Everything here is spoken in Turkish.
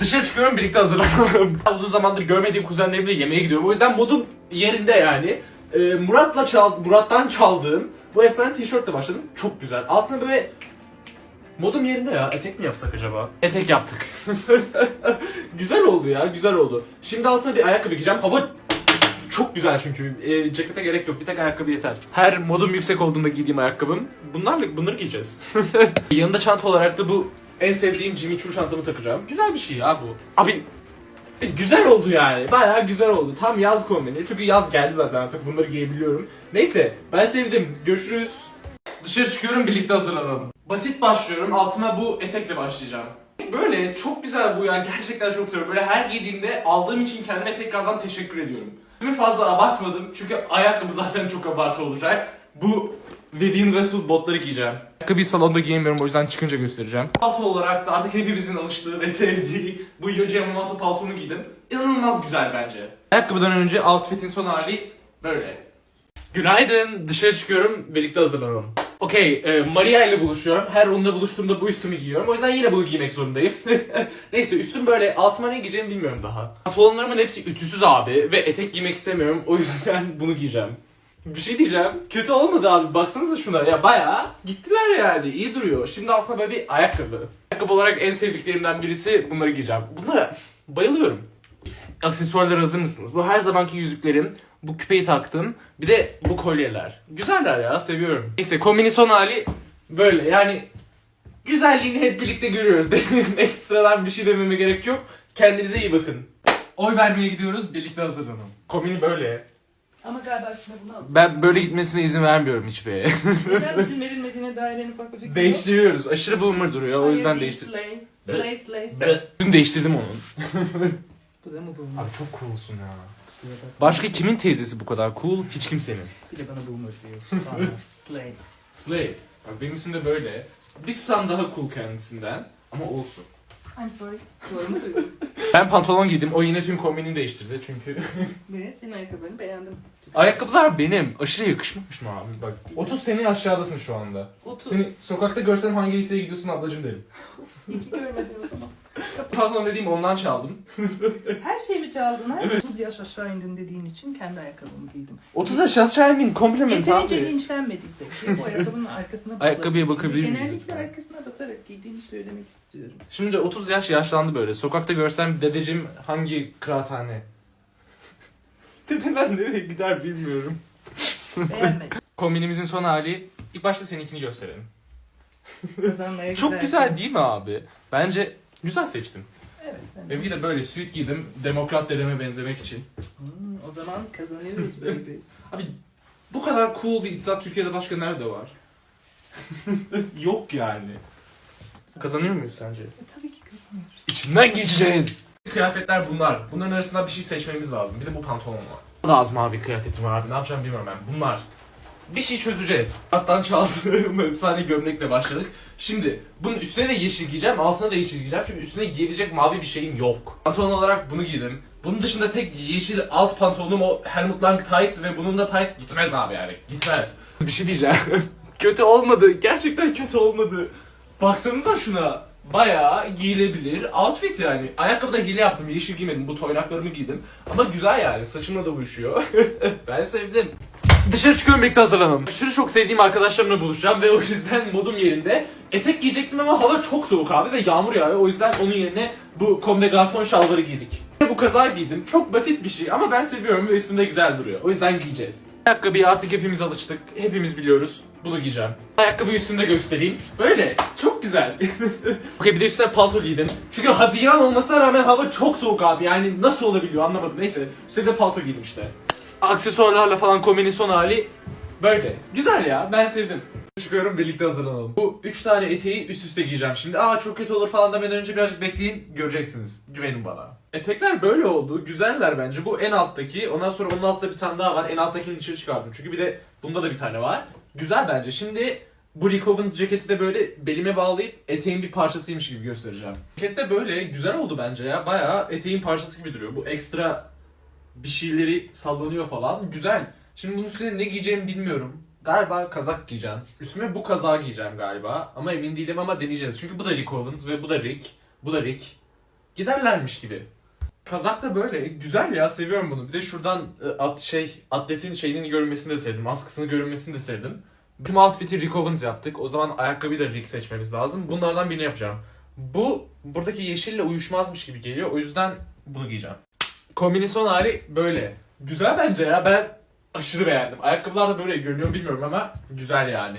Dışarı çıkıyorum birlikte hazırlanalım. Uzun zamandır görmediğim kuzenlerimle yemeğe gidiyorum. O yüzden modum yerinde yani. Ee, Murat'la çal Murat'tan çaldığım bu efsane tişörtle başladım. Çok güzel. Altına böyle modum yerinde ya. Etek mi yapsak acaba? Etek yaptık. güzel oldu ya, güzel oldu. Şimdi altına bir ayakkabı giyeceğim. Hava çok güzel çünkü. E, cekete gerek yok. Bir tek ayakkabı yeter. Her modum yüksek olduğunda giydiğim ayakkabım. Bunlarla bunları giyeceğiz. Yanında çanta olarak da bu en sevdiğim Jimmy Choo çantamı takacağım. Güzel bir şey ya bu. Abi e, güzel oldu yani. Bayağı güzel oldu. Tam yaz kombini. Çünkü yaz geldi zaten artık bunları giyebiliyorum. Neyse ben sevdim. Görüşürüz. Dışarı çıkıyorum birlikte hazırlanalım. Basit başlıyorum. Altıma bu etekle başlayacağım. Böyle çok güzel bu ya. Gerçekten çok seviyorum. Böyle her giydiğimde aldığım için kendime tekrardan teşekkür ediyorum. Fazla abartmadım çünkü ayakkabı zaten çok abartı olacak. Bu Vivian Westwood botları giyeceğim. Ayakkabıyı salonda giyemiyorum o yüzden çıkınca göstereceğim. Palto olarak da artık hepimizin alıştığı ve sevdiği bu Yohji Yamamoto paltonu giydim. İnanılmaz güzel bence. Ayakkabıdan önce outfit'in son hali böyle. Günaydın. Dışarı çıkıyorum. Birlikte hazırlanalım. Okey, e, Maria ile buluşuyorum. Her onunla buluştuğumda bu üstümü giyiyorum. O yüzden yine bunu giymek zorundayım. Neyse üstüm böyle. Altıma ne giyeceğimi bilmiyorum daha. Pantolonlarımın hepsi ütüsüz abi. Ve etek giymek istemiyorum. O yüzden bunu giyeceğim. Bir şey diyeceğim. Kötü olmadı abi. Baksanıza şuna. Ya bayağı gittiler yani. İyi duruyor. Şimdi altına böyle bir ayakkabı. Ayakkabı olarak en sevdiklerimden birisi bunları giyeceğim. Bunlara bayılıyorum. Aksesuarlar hazır mısınız? Bu her zamanki yüzüklerim. Bu küpeyi taktım. Bir de bu kolyeler. Güzeller ya seviyorum. Neyse kombinin son hali böyle yani güzelliğini hep birlikte görüyoruz. Benim ekstradan bir şey dememe gerek yok. Kendinize iyi bakın. Oy vermeye gidiyoruz. Birlikte hazırlanalım. Kombini böyle. Ama galiba şimdi bunu alacağım. Ben böyle gitmesine izin vermiyorum hiçbir. Neden izin verilmediğine dair en ufak bir fikrim yok. Değiştiriyoruz. Aşırı boomer duruyor. O yüzden değil, değiştir. Slay, slay, slay, slay. Dün değiştirdim onu. Bu da mı bu? Abi çok coolsun ya. Başka kimin teyzesi bu kadar cool? Hiç kimsenin. Bir de bana boomer diyor. Tamam. slay. Slay. Bak benim üstümde böyle. Bir tutam daha cool kendisinden. Ama olsun. I'm sorry. Doğru mu duydum? Ben pantolon giydim. O yine tüm kombinini değiştirdi çünkü. Ve senin ayakkabılarını beğendim. Ayakkabılar benim. Aşırı yakışmamış mı abi? Bak 30 sene aşağıdasın şu anda. 30. Seni sokakta görsem hangi liseye gidiyorsun ablacım derim. İyi ki görmedin o zaman. Pantolon dediğim ondan çaldım. Her şeyimi çaldın. Her 30 yaş aşağı indin dediğin için kendi ayakkabımı giydim. 30 aşağı aşağı indin. Compliment Yeterince abi. linçlenmediyse ki bu ayakkabının arkasına basarak. Ayakkabıya bakabilir miyiz Genellikle arkasına basarak giydiğimi söylemek istiyorum. Şimdi 30 yaş yaşlandı böyle. Sokakta görsem dedecim hangi kıraathane? Dedeler nereye gider bilmiyorum. Beğenmedim. Kombinimizin son hali. İlk başta seninkini gösterelim. Kazanmaya Çok giderken. güzel değil mi abi? Bence güzel seçtim. Evet. ben de. Benimki de böyle suit giydim. Demokrat dedeme benzemek için. Hmm, o zaman kazanıyoruz baby. Abi bu kadar cool bir itzat Türkiye'de başka nerede var? Yok yani. Kazanıyor muyuz sence? E, tabii ki kazanıyoruz. İçinden geçeceğiz. Kıyafetler bunlar. Bunların arasından bir şey seçmemiz lazım. Bir de bu pantolon var. Daha az mavi kıyafetim var abi. Ne yapacağım bilmiyorum ben. Bunlar. Bir şey çözeceğiz. Hattan çaldığım efsane gömlekle başladık. Şimdi bunun üstüne de yeşil giyeceğim, altına da yeşil giyeceğim. Çünkü üstüne giyebilecek mavi bir şeyim yok. Pantolon olarak bunu giydim. Bunun dışında tek yeşil alt pantolonum o Helmut Lang tight ve bunun da tight gitmez abi yani. Gitmez. Bir şey diyeceğim. kötü olmadı. Gerçekten kötü olmadı. Baksanıza şuna. Bayağı giyilebilir outfit yani. Ayakkabıda hile yaptım. Yeşil giymedim. Bu toynaklarımı giydim. Ama güzel yani. Saçımla da uyuşuyor. ben sevdim. Dışarı çıkıyorum birlikte hazırlanalım. Aşırı çok sevdiğim arkadaşlarımla buluşacağım ve o yüzden modum yerinde. Etek giyecektim ama hava çok soğuk abi ve yağmur yağıyor. O yüzden onun yerine bu Comme des Garçons şalvarı giydik. Bu kaza giydim. Çok basit bir şey ama ben seviyorum ve üstünde güzel duruyor. O yüzden giyeceğiz. Ayakkabıya artık hepimiz alıştık. Hepimiz biliyoruz. Bunu giyeceğim. Ayakkabıyı üstünde göstereyim. Böyle. Çok güzel. Okey bir de üstüne palto giydim. Çünkü Haziran olmasına rağmen hava çok soğuk abi. Yani nasıl olabiliyor anlamadım. Neyse. Üstüne de palto giydim işte. Aksesuarlarla falan kombinin son hali böyle. Güzel ya. Ben sevdim. Çıkıyorum birlikte hazırlanalım. Bu üç tane eteği üst üste giyeceğim şimdi. Aa çok kötü olur falan demeden önce birazcık bekleyin. Göreceksiniz. Güvenin bana. Etekler böyle oldu. Güzeller bence. Bu en alttaki. Ondan sonra onun altta bir tane daha var. En alttakini dışarı çıkardım. Çünkü bir de bunda da bir tane var. Güzel bence. Şimdi bu Rick Owens ceketi de böyle belime bağlayıp eteğin bir parçasıymış gibi göstereceğim. Ceket de böyle güzel oldu bence ya. Bayağı eteğin parçası gibi duruyor. Bu ekstra bir şeyleri sallanıyor falan. Güzel. Şimdi bunun üstüne ne giyeceğimi bilmiyorum. Galiba kazak giyeceğim. Üstüme bu kazağı giyeceğim galiba. Ama emin değilim ama deneyeceğiz. Çünkü bu da Rick Owens ve bu da Rick. Bu da Rick. giderlermiş gibi. Kazak da böyle. Güzel ya seviyorum bunu. Bir de şuradan e, at şey atletin şeyini görünmesini de sevdim. Askısını görünmesini de sevdim. Tüm outfit'i Rick Owens yaptık. O zaman ayakkabıyı da Rick seçmemiz lazım. Bunlardan birini yapacağım. Bu buradaki yeşille uyuşmazmış gibi geliyor. O yüzden bunu giyeceğim. Kombinasyon hali böyle. Güzel bence ya. Ben aşırı beğendim. Ayakkabılar da böyle görünüyor bilmiyorum ama güzel yani.